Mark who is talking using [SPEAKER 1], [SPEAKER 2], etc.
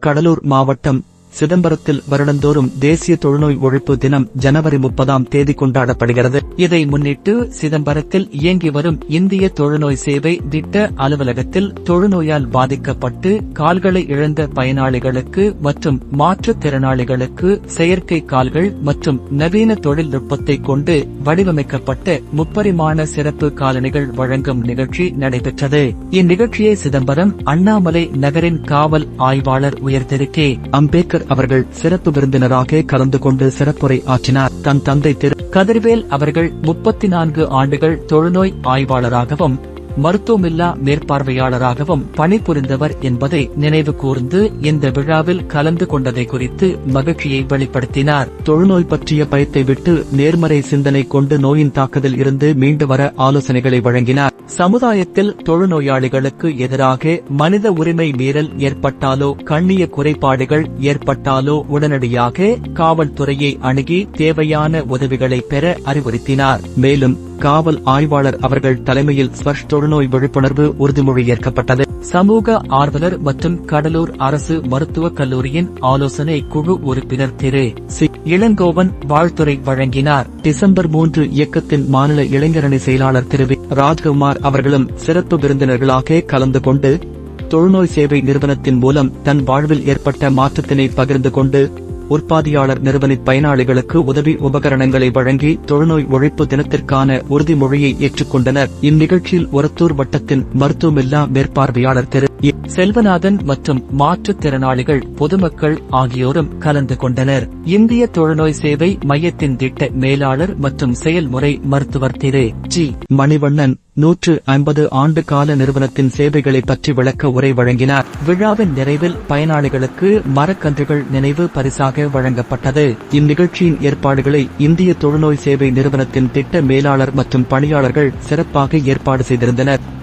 [SPEAKER 1] கடலூர் மாவட்டம் சிதம்பரத்தில் வருடந்தோறும் தேசிய தொழுநோய் ஒழிப்பு தினம் ஜனவரி முப்பதாம் தேதி கொண்டாடப்படுகிறது. இதை முன்னிட்டு சிதம்பரத்தில் இயங்கி வரும் இந்திய தொழுநோய் சேவை திட்ட அலுவலகத்தில் தொழுநோயால் பாதிக்கப்பட்டு கால்களை இழந்த பயனாளிகளுக்கு மற்றும் மாற்றுத்திறனாளிகளுக்கு செயற்கை கால்கள் மற்றும் நவீன தொழில்நுட்பத்தை கொண்டு வடிவமைக்கப்பட்ட முப்பரிமாண சிறப்பு காலணிகள் வழங்கும் நிகழ்ச்சி நடைபெற்றது. இந்நிகழ்ச்சியை சிதம்பரம் அண்ணாமலை நகரின் காவல் ஆய்வாளர் உயர்திருக்கே அம்பேத்கர் அவர்கள் சிறப்பு விருந்தினராக கலந்து கொண்டு சிறப்புரை ஆற்றினார். தன் தந்தை திரு கதிர்வேல் அவர்கள் முப்பத்தி நான்கு ஆண்டுகள் தொழுநோய் ஆய்வாளராகவும் மருத்துவமில்லா மேற்பார்வையாளராகவும் பணிபுரிந்தவர் என்பதை நினைவு கூர்ந்து இந்த விழாவில் கலந்து கொண்டதை குறித்து மகிழ்ச்சியை வெளிப்படுத்தினார். தொழுநோய் பற்றிய பயத்தை விட்டு நேர்மறை சிந்தனை கொண்டு நோயின் தாக்குதல் இருந்து மீண்டு வர ஆலோசனைகளை வழங்கினார். சமுதாயத்தில் தொழுநோயாளிகளுக்கு எதிராக மனித உரிமை மீறல் ஏற்பட்டாலோ கண்ணிய குறைபாடுகள் ஏற்பட்டாலோ உடனடியாக காவல்துறையை அணுகி தேவையான உதவிகளை பெற அறிவுறுத்தினார். மேலும் காவல் ஆய்வாளர் அவர்கள் தலைமையில் ஸ்வர்ஷ் தொழுநோய் விழிப்புணர்வு உறுதிமொழி ஏற்கப்பட்டது சமூக ஆர்வலர் மற்றும் கடலூர் அரசு மருத்துவக் கல்லூரியின் ஆலோசனை குழு உறுப்பினர் திரு. சி. இளங்கோவன் வாழ்த்துறை வழங்கினார். டிசம்பர் மூன்று இயக்கத்தின் மாநில இளைஞரணி செயலாளர் திரு. வி. ராஜ்குமார் அவர்களும் சிறப்பு விருந்தினர்களாக கலந்து கொண்டு தொழுநோய் சேவை நிறுவனத்தின் மூலம் தன் வாழ்வில் ஏற்பட்ட மாற்றத்தினை பகிர்ந்து கொண்டு உற்பத்தியாளர் நிறுவன பயனாளிகளுக்கு உதவி உபகரணங்களை வழங்கி தொழுநோய் ஒழிப்பு தினத்திற்கான உறுதிமொழியை ஏற்றுக்கொண்டனர். இந்நிகழ்ச்சியில் ஒரத்தூர் வட்டத்தின் மருத்துவமில்லா மேற்பார்வையாளர் திரு. செல்வநாதன் மற்றும் மாற்றுத்திறனாளிகள் பொதுமக்கள் ஆகியோரும் கலந்து கொண்டனர். இந்திய தொழுநோய் சேவை மையத்தின் திட்ட மேலாளர் மற்றும் செயல்முறை மருத்துவர் திரு. ஜி. மணிவண்ணன் நூற்று ஐம்பது ஆண்டு கால நிறுவனத்தின் சேவைகளை பற்றி விளக்க உரை வழங்கினார். விழாவின் நிறைவில் பயனாளிகளுக்கு மரக்கன்றுகள் நினைவு பரிசாக வழங்கப்பட்டது. இந்நிகழ்ச்சியின் ஏற்பாடுகளை இந்திய தொழுநோய் சேவை நிறுவனத்தின் திட்ட மேலாளர் மற்றும் பணியாளர்கள் சிறப்பாக ஏற்பாடு செய்திருந்தனர்.